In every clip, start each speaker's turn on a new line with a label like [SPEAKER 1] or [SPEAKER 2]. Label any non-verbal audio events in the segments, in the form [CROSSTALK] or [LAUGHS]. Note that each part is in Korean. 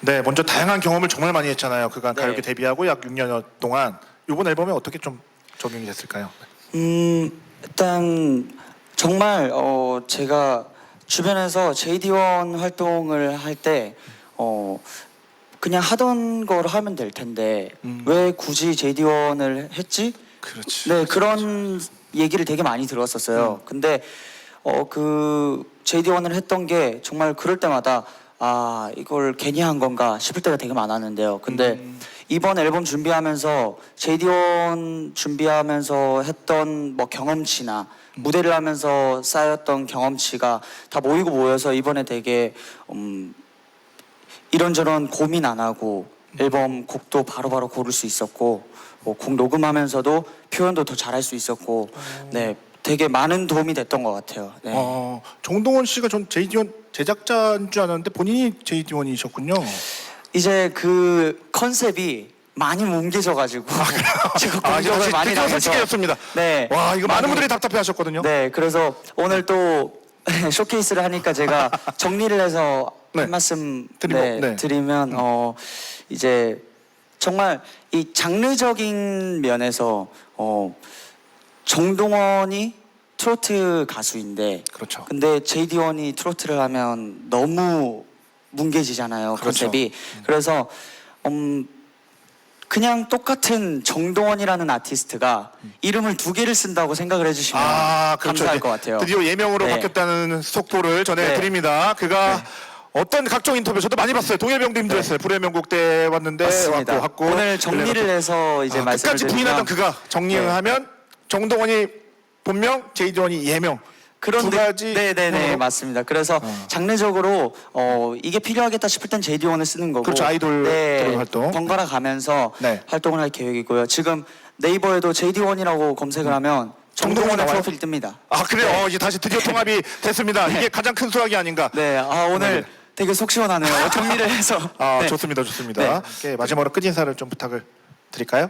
[SPEAKER 1] 네, 먼저 다양한 경험을 정말 많이 했잖아요. 그간
[SPEAKER 2] 네.
[SPEAKER 1] 가요계 데뷔하고 약 6년 동안 이번 앨범에 어떻게 좀 적용이 됐을까요?
[SPEAKER 2] 음 일단 정말 어 제가 주변에서 JD1 활동을 할 때 어 그냥 하던 걸 하면 될 텐데
[SPEAKER 1] 음.
[SPEAKER 2] 왜 굳이 JD1을 했지?
[SPEAKER 1] 그렇지.
[SPEAKER 2] 네 그런 얘기를 되게 많이 들었었어요. 근데 어 그 JD1을 했던 게 정말 그럴 때마다 아 이걸 괜히 한 건가 싶을 때가 되게 많았는데요. 근데 이번 앨범 준비하면서 JD1 준비하면서 했던 뭐 경험치나 무대를 하면서 쌓였던 경험치가 다 모이고 모여서 이번에 되게 음 이런저런 고민 안 하고 앨범 곡도 바로바로 고를 수 있었고 뭐 곡 녹음하면서도 표현도 더 잘할 수 있었고 네 되게 많은 도움이 됐던 것 같아요. 네.
[SPEAKER 1] 어, 정동원 씨가 전 JD1 제작자인 줄 알았는데 본인이 JD1이셨군요.
[SPEAKER 2] 이제 그 컨셉이 많이 뭉개져가지고 제가 [LAUGHS]
[SPEAKER 1] 아,
[SPEAKER 2] 공격을
[SPEAKER 1] 사실
[SPEAKER 2] 많이
[SPEAKER 1] 드디어
[SPEAKER 2] 당해서
[SPEAKER 1] 솔직해졌습니다.
[SPEAKER 2] 네.
[SPEAKER 1] 와, 이거 많은
[SPEAKER 2] 많이-
[SPEAKER 1] 분들이 답답해 하셨거든요.
[SPEAKER 2] 네, 그래서 오늘 또 [LAUGHS] 쇼케이스를 하니까 제가 [LAUGHS] 정리를 해서
[SPEAKER 1] 네.
[SPEAKER 2] 한 말씀
[SPEAKER 1] 드리고,
[SPEAKER 2] 네,
[SPEAKER 1] 네.
[SPEAKER 2] 드리면 어 이제 정말 이 장르적인 면에서 어 정동원이 트로트 가수인데
[SPEAKER 1] 그렇죠.
[SPEAKER 2] 근데 JD1이 트로트를 하면 너무 뭉개지잖아요
[SPEAKER 1] 그렇죠.
[SPEAKER 2] 컨셉이 그래서 음 그냥 똑같은 정동원이라는 아티스트가 이름을 두 개를 쓴다고 생각을 해주시면
[SPEAKER 1] 아, 그렇죠.
[SPEAKER 2] 감사할
[SPEAKER 1] 이제
[SPEAKER 2] 것 같아요.
[SPEAKER 1] 드디어 예명으로
[SPEAKER 2] 네.
[SPEAKER 1] 바뀌었다는 속보를 전해드립니다. 그가 어떤 각종 인터뷰 저도 많이 봤어요. 동해병도 힘들었어요. 불의 명곡 때 왔는데
[SPEAKER 2] 맞습니다.
[SPEAKER 1] 왔고 왔고
[SPEAKER 2] 오늘 정리를 해서 이제
[SPEAKER 1] 아,
[SPEAKER 2] 말씀을
[SPEAKER 1] 끝까지 부인하던 그가 정리를
[SPEAKER 2] 네.
[SPEAKER 1] 하면 정동원이 본명, 제이드원이 예명
[SPEAKER 2] 그런
[SPEAKER 1] 두
[SPEAKER 2] 느-
[SPEAKER 1] 가지
[SPEAKER 2] 네네네
[SPEAKER 1] 으로
[SPEAKER 2] 맞습니다. 그래서 장르적으로 어 이게 필요하겠다 싶을 땐 JD1을 쓰는 거고
[SPEAKER 1] 그렇죠, 아이돌 그런 활동.
[SPEAKER 2] 번갈아 가면서
[SPEAKER 1] 네.
[SPEAKER 2] 활동을 할 계획이고요. 지금 네이버에도 JD1이라고 검색을 하면 정동원의
[SPEAKER 1] 정동원 나와요?
[SPEAKER 2] 프로필 뜹니다.
[SPEAKER 1] 아 그래요. 어, 이제 다시 드디어 통합이 [LAUGHS] 됐습니다. 이게 가장 큰 수확이 아닌가.
[SPEAKER 2] 네, 아 오늘
[SPEAKER 1] 네.
[SPEAKER 2] 되게 속 시원하네요. 정리를 [LAUGHS] 해서.
[SPEAKER 1] 아
[SPEAKER 2] 네.
[SPEAKER 1] 좋습니다, 좋습니다.
[SPEAKER 2] 네.
[SPEAKER 1] 이렇게 마지막으로 끝 인사를 좀 부탁을 드릴까요?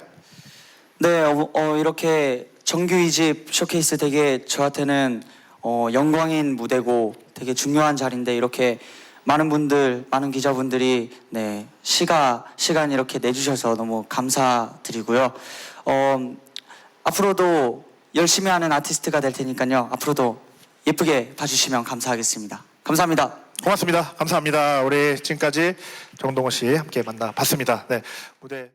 [SPEAKER 2] 네, 어, 어, 이렇게 정규 2집 쇼케이스 되게 저한테는 어, 영광인 무대고 되게 중요한 자리인데 이렇게 많은 분들, 많은 기자분들이 네 시가 시간 이렇게 내주셔서 너무 감사드리고요. 어, 앞으로도 열심히 하는 아티스트가 될 테니까요. 앞으로도 예쁘게 봐주시면 감사하겠습니다. 감사합니다.
[SPEAKER 1] 고맙습니다. 감사합니다. 우리 지금까지 정동원 씨 함께 만나봤습니다. 네 무대.